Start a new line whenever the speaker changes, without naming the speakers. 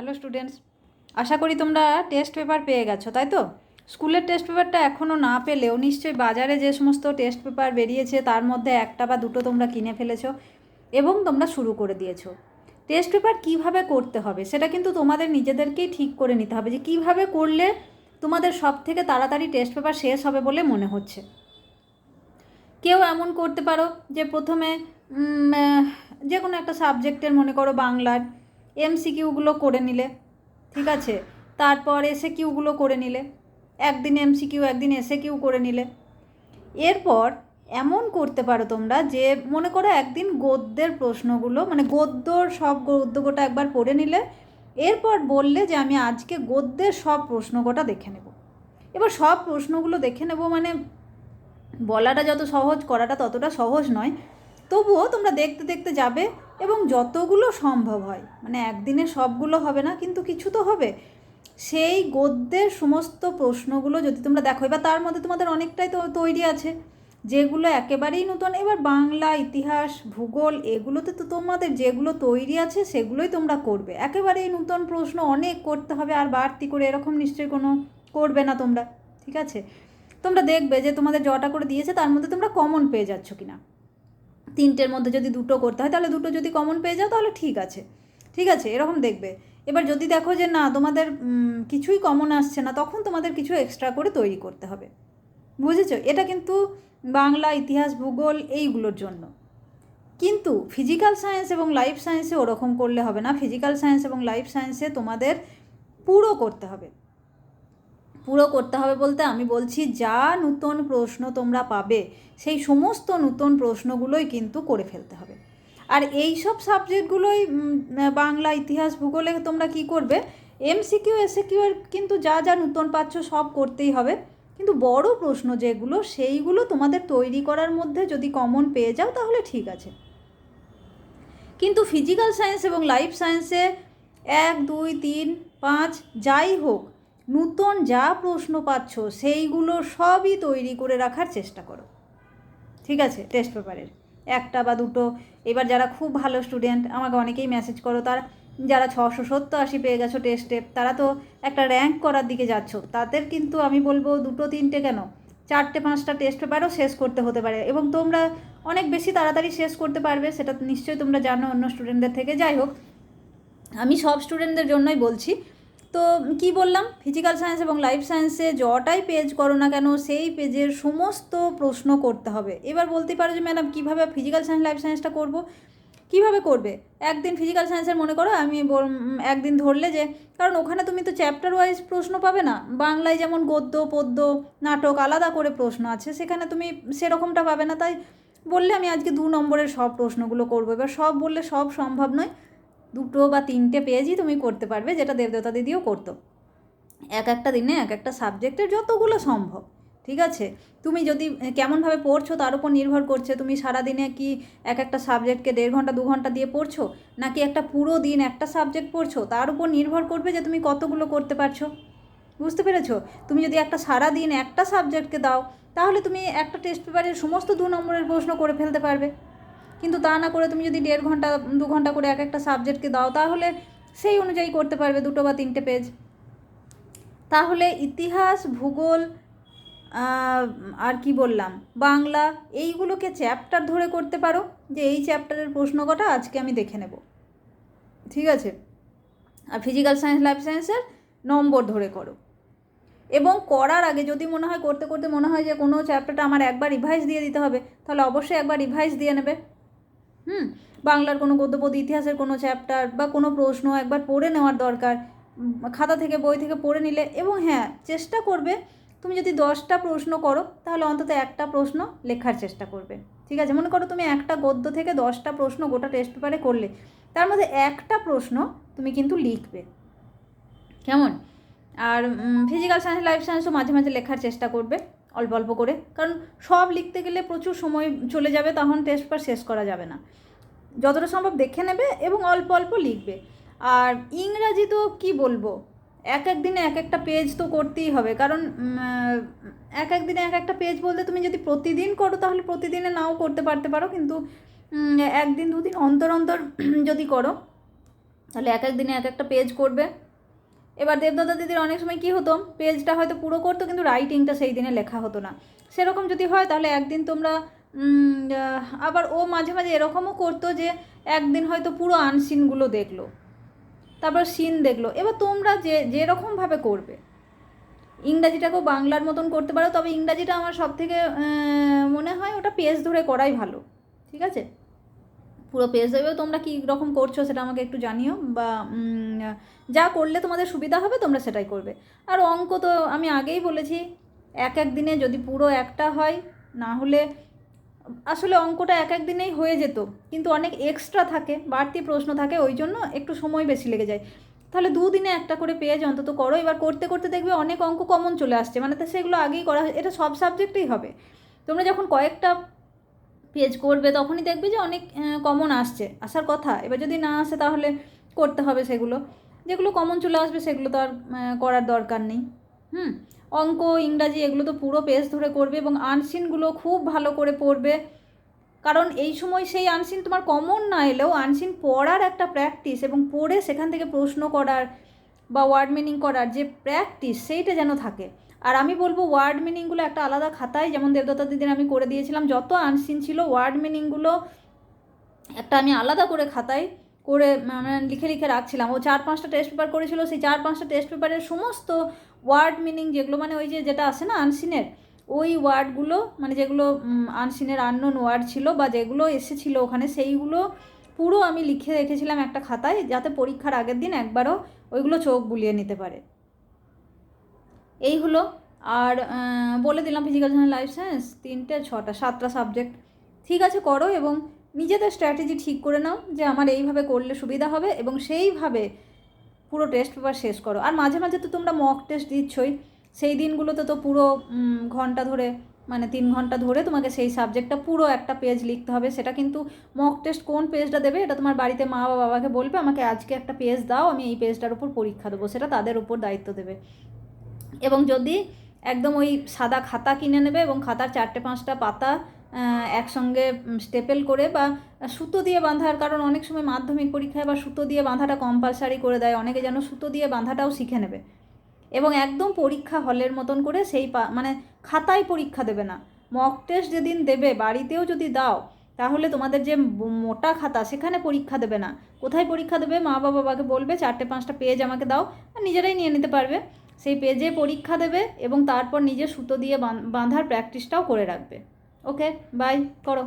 Hello students আশা করি তোমরা test paper পেয়ে গেছো, তাই তো? স্কুলের টেস্ট পেপারটা এখনও না পেলেও নিশ্চয়ই বাজারে যে সমস্ত টেস্ট পেপার বেরিয়েছে, তার মধ্যে একটা বা দুটো তোমরা কিনে ফেলেছো এবং তোমরা শুরু করে দিয়েছ। টেস্ট পেপার কীভাবে করতে হবে, সেটা কিন্তু তোমাদের নিজেদেরকেই ঠিক করে নিতে হবে যে কীভাবে করলে তোমাদের সব থেকে তাড়াতাড়ি টেস্ট পেপার শেষ হবে বলে মনে হচ্ছে। কেউ এমন করতে পারো যে প্রথমে যে কোনো একটা সাবজেক্টের মনে করো বাংলার এমসিকিউগুলো করে নিলে, ঠিক আছে? তারপর এসে কিউগুলো করে নিলে, একদিন এমসিকিউ একদিন এসে কিউ করে নিলে। এরপর এমন করতে পারো তোমরা যে, মনে করো একদিন গদ্যের প্রশ্নগুলো মানে গদ্যর সব গদ্য গোটা একবার পড়ে নিলে, এরপর বললে যে আমি আজকে গদ্যের সব প্রশ্ন গোটা দেখে নেব। এবার সব প্রশ্নগুলো দেখে নেব মানে বলাটা যত সহজ, করাটা ততটা সহজ নয়। তবুও তোমরা দেখতে দেখতে যাবে এবং যতগুলো সম্ভব হয়। মানে একদিনে সবগুলো হবে না, কিন্তু কিছু তো হবে। সেই গদ্যের সমস্ত প্রশ্নগুলো যদি তোমরা দেখো, এবার তার মধ্যে তোমাদের অনেকটাই তো তৈরি আছে। যেগুলো একেবারেই নতুন, এবার বাংলা, ইতিহাস, ভূগোল, এগুলোতে তো তোমাদের যেগুলো তৈরি আছে, সেগুলোই তোমরা করবে। একেবারেই নতুন প্রশ্ন, অনেক করতে হবে, আর বাড়তি করে এরকম নিশ্চয়ই কোনো করবে না তোমরা, ঠিক আছে? তোমরা দেখবে যে তোমাদের জটা করে দিয়েছে, তার মধ্যে তোমরা কমন পেয়ে যাচ্ছ কিনা। তিনটের মধ্যে যদি দুটো করতে হয়, তাহলে দুটো যদি কমন পেয়ে যাও, তাহলে ঠিক আছে। ঠিক আছে, এরকম দেখবে। এবার যদি দেখো যে না, তোমাদের কিছুই কমন আসছে না, তখন তোমাদের কিছু এক্সট্রা করে তৈরি করতে হবে। বুঝেছ? এটা কিন্তু বাংলা ইতিহাস, ভূগোল এইগুলোর জন্য। কিন্তু ফিজিক্যাল সায়েন্স এবং লাইফ সায়েন্সে ওরকম করলে হবে না। ফিজিক্যাল সায়েন্স এবং লাইফ সায়েন্সে তোমাদের পুরো করতে হবে। পুরো করতে হবে বলতে আমি বলছি, যা নূতন প্রশ্ন তোমরা পাবে, সেই সমস্ত নূতন প্রশ্নগুলোই কিন্তু করে ফেলতে হবে। আর এই সব সাবজেক্টগুলোই বাংলা, ইতিহাস, ভূগোলে তোমরা কি করবে? এমসিকিউ এসএকিউ এর কিন্তু যা যা নূতন পাচ্ছ সব করতেই হবে। কিন্তু বড় প্রশ্ন যেগুলো, সেইগুলো তোমাদের তৈরি করার মধ্যে যদি কমন পেয়ে যাও তাহলে ঠিক আছে। কিন্তু ফিজিক্যাল সায়েন্স এবং লাইফ সায়েন্সে এক, দুই, তিন, পাঁচ, যাই হোক নূতন যা প্রশ্ন পাচ্ছ, সেইগুলো সবই তৈরি করে রাখার চেষ্টা করো। ঠিক আছে? টেস্ট পেপারের একটা বা দুটো। এবার যারা খুব ভালো স্টুডেন্ট আমাকে অনেকেই মেসেজ করো। তার, যারা ছশো সত্তর আশি পেয়ে গেছো টেস্টে তারা তো একটা র্যাঙ্ক করার দিকে যাচ্ছ। তাদের কিন্তু আমি বলব দুটো, তিনটে কেন? চারটে, পাঁচটা টেস্ট পেপারও শেষ করতে হতে পারে। এবং তোমরা অনেক বেশি তাড়াতাড়ি শেষ করতে পারবে, সেটা নিশ্চয়ই তোমরা জানো অন্য স্টুডেন্টদের থেকে। যাই হোক, আমি সব স্টুডেন্টদের জন্যই বলছি তো কি বললাম? ফিজিক্যাল সায়েন্স এবং লাইফ সায়েন্সে যটাই পেজ করো না কেন, সেই পেজের সমস্ত প্রশ্ন করতে হবে। এবার বলতে পারো যে ম্যাডাম কীভাবে ফিজিক্যাল সায়েন্স লাইফ সায়েন্সটা করব? কীভাবে করবে? একদিন ফিজিক্যাল সায়েন্সের মনে করো, আমি একদিন ধরলে যে, কারণ ওখানে তুমি তো চ্যাপ্টার ওয়াইজ প্রশ্ন পাবে না। বাংলায় যেমন গদ্য, পদ্য, নাটক আলাদা করে প্রশ্ন আছে, সেখানে তুমি সেরকমটা পাবে না। তাই বললে আমি আজকে দু নম্বরের সব প্রশ্নগুলো করব। এবার সব বললে সব সম্ভব নয়। দুটো বা তিনটে পেজই তুমি করতে পারবে, যেটা দেবদেবতা দিদিও করতো। এক একটা দিনে এক একটা সাবজেক্টের যতগুলো সম্ভব, ঠিক আছে? তুমি যদি কেমনভাবে পড়ছো তার উপর নির্ভর করছে, তুমি সারা দিনে কি এক একটা সাবজেক্টকে দেড় ঘণ্টা, দু ঘণ্টা দিয়ে পড়ছো, নাকি একটা পুরো দিন একটা সাবজেক্ট পড়ছো, তার উপর নির্ভর করবে যে তুমি কতগুলো করতে পারছ। বুঝতে পেরেছ? তুমি যদি একটা সারা দিন একটা সাবজেক্টকে দাও, তাহলে তুমি একটা টেস্ট পেপারের সমস্ত দু নম্বরের প্রশ্ন করে ফেলতে পারবে। কিন্তু তা না করে তুমি যদি দেড় ঘণ্টা, দু ঘণ্টা করে এক একটা সাবজেক্টকে দাও, তাহলে সেই অনুযায়ী করতে পারবে দুটো বা তিনটে পেজ তাহলে ইতিহাস, ভূগোল আর কি বললাম, বাংলা, এইগুলোকে চ্যাপ্টার ধরে করতে পারো, যে এই চ্যাপ্টারের প্রশ্ন কটা, আজকে আমি দেখে নেব। ঠিক আছে? আর ফিজিক্যাল সায়েন্স লাইফ সায়েন্সের নম্বর ধরে করো। এবং করার আগে যদি মনে হয়, করতে করতে মনে হয় যে কোনো চ্যাপ্টারটা আমার একবার রিভাইজ দিয়ে দিতে হবে, তাহলে অবশ্যই একবার রিভাইজ দিয়ে নেবে। হুম, বাংলার কোনো গদ্যপদ, ইতিহাসের কোনো চ্যাপ্টার বা কোনো প্রশ্ন একবার পড়ে নেওয়ার দরকার। খাতা থেকে, বই থেকে পড়ে নিলে এবং হ্যাঁ চেষ্টা করবে। তুমি যদি দশটা প্রশ্ন করো, তাহলে অন্তত একটা প্রশ্ন লেখার চেষ্টা করবে। ঠিক আছে? মনে করো তুমি একটা গদ্য থেকে দশটা প্রশ্ন গোটা টেস্ট পেপারে করলে, তার মধ্যে একটা প্রশ্ন তুমি কিন্তু লিখবে। কেমন? আর ফিজিক্যাল সায়েন্স লাইফ সায়েন্সও মাঝে মাঝে লেখার চেষ্টা করবে। অল্প অল্প করে। কারণ সব লিখতে গেলে প্রচুর সময় চলে যাবে, তখন টেস্ট পেপার শেষ করা যাবে না। যতটা সম্ভব দেখে নেবে এবং অল্প অল্প লিখবে। আর ইংরাজি তো কি বলব? এক এক দিনে এক একটা পেজ তো করতেই হবে। কারণ এক এক দিনে এক একটা পেজ বলতে তুমি যদি প্রতিদিন করো, তাহলে প্রতিদিনে নাও করতে পারতে পারো। কিন্তু একদিন দুদিন অন্তর অন্তর যদি করো, তাহলে এক এক দিনে এক একটা পেজ করবে। এবার দেবদাদা দিদির অনেক সময় কী হতো পেজটা হয়তো পুরো করতো, কিন্তু রাইটিংটা সেই দিনে লেখা হতো না। সেরকম যদি হয়, তাহলে একদিন তোমরা আবার ও মাঝে মাঝে এরকমও করতো যে, একদিন হয়তো পুরো আনসিনগুলো দেখল, তারপর সিন দেখল। এবার তোমরা যে যেরকমভাবে করবে। ইংরাজিটাকেও বাংলার মতন করতে পারো, তবে ইংরাজিটা আমার সব থেকে মনে হয় ওটা পেজ ধরে করাই ভালো, ঠিক আছে? পুরো পেজ ধরেও তোমরা কী রকম করছ সেটা আমাকে একটু জানিও বা যা করলে তোমাদের সুবিধা হবে, তোমরা সেটাই করবে। আর অঙ্ক তো আমি আগেই বলেছি, এক এক দিনে যদি পুরো একটা হয়, না হলে আসলে অঙ্কটা এক এক দিনেই হয়ে যেত। কিন্তু অনেক এক্সট্রা থাকে, বাড়তি প্রশ্ন থাকে, ওই জন্য একটু সময় বেশি লেগে যায়। তাহলে দুদিনে একটা করে পেজ অন্তত করো। এবার করতে করতে দেখবে অনেক অঙ্ক কমন চলে আসছে। মানে তো সেগুলো আগেই করা এটা সব সাবজেক্টেই হবে। তোমরা যখন কয়েকটা পেজ করবে, তখনই দেখবে যে অনেক কমন আসছে। আসার কথা। এবার যদি না আসে, তাহলে করতে হবে সেগুলো। যেগুলো কমন চলে আসবে, সেগুলো তো আর করার দরকার নেই। হুম? অঙ্ক, ইংরাজি, এগুলো তো পুরো পেজ ধরে করবে এবং আনসিনগুলো খুব ভালো করে পড়বে। কারণ এই সময় সেই আনসিন তোমার কমন না এলেও আনসিন পড়ার একটা প্র্যাকটিস এবং পড়ে সেখান থেকে প্রশ্ন করার বা ওয়ার্ড মিনিং করার যে প্র্যাকটিস সেইটা যেন থাকে। আর আমি বলব ওয়ার্ড মিনিংগুলো একটা আলাদা খাতায়, যেমন দেবদত্তা দিদির আমি করে দিয়েছিলাম, যত আনসিন ছিল ওয়ার্ড মিনিংগুলো একটা আমি আলাদা করে খাতায় করে মানে লিখে লিখে রাখছিলাম। ও চার পাঁচটা টেস্ট পেপার করেছিল, সেই চার পাঁচটা টেস্ট পেপারের সমস্ত ওয়ার্ড মিনিং যেগুলো মানে ওই যে যেটা আসে না আনসিনের ওই ওয়ার্ডগুলো মানে যেগুলো আনসিনের আননোন ওয়ার্ড ছিল বা যেগুলো এসেছিল ওখানে, সেইগুলো পুরো আমি লিখে রেখেছিলাম একটা খাতায়, যাতে পরীক্ষার আগের দিন একবারও ওইগুলো চোখ বুলিয়ে নিতে পারে। এই হলো। আর বলে দিলাম ফিজিক্যাল সায়েন্স লাইফ সায়েন্স তিনটে, ছটা, সাতটা সাবজেক্ট ঠিক আছে, করো এবং নিজেদের স্ট্র্যাটেজি ঠিক করে নাও যে আমার এইভাবে করলে সুবিধা হবে এবং সেইভাবে পুরো টেস্ট পেপার শেষ করো। আর মাঝে মাঝে তো তোমরা মক টেস্ট দিচ্ছই। সেই দিনগুলোতে তো পুরো ঘণ্টা ধরে মানে তিন ঘণ্টা ধরে তোমাকে সেই সাবজেক্টটা পুরো একটা পেজ লিখতে হবে। সেটা কিন্তু মক টেস্ট কোন পেজটা দেবে এটা তোমার বাড়িতে মা বা বাবাকে বলবে, আমাকে আজকে একটা পেজ দাও, আমি এই পেজটার উপর পরীক্ষা দেবো। সেটা তাদের উপর দায়িত্ব দেবে। এবং যদি একদম ওই সাদা খাতা কিনে নেবে এবং খাতার চারটে পাঁচটা পাতা একসঙ্গে স্টেপেল করে বা সুতো দিয়ে বাঁধার, কারণ অনেক সময় মাধ্যমিক পরীক্ষায় বা সুতো দিয়ে বাঁধাটা কম্পালসারি করে দেয়, অনেকে যেন সুতো দিয়ে বাঁধাটাও শিখে নেবে। এবং একদম পরীক্ষা হলের মতন করে সেই মানে খাতায় পরীক্ষা দেবে না। মক টেস্ট যেদিন দেবে, বাড়িতেও যদি দাও, তাহলে তোমাদের যে মোটা খাতা, সেখানে পরীক্ষা দেবে না। কোথায় পরীক্ষা দেবে? মা বাবা বাবাকে বলবে, চারটে পাঁচটা পেজ আমাকে দাও নিজেরাই নিয়ে নিতে পারবে। সেই পেজে পরীক্ষা দেবে এবং তারপর নিজে সুতো দিয়ে বাঁধার প্র্যাকটিসটাও করে রাখবে। ওকে বাই করো।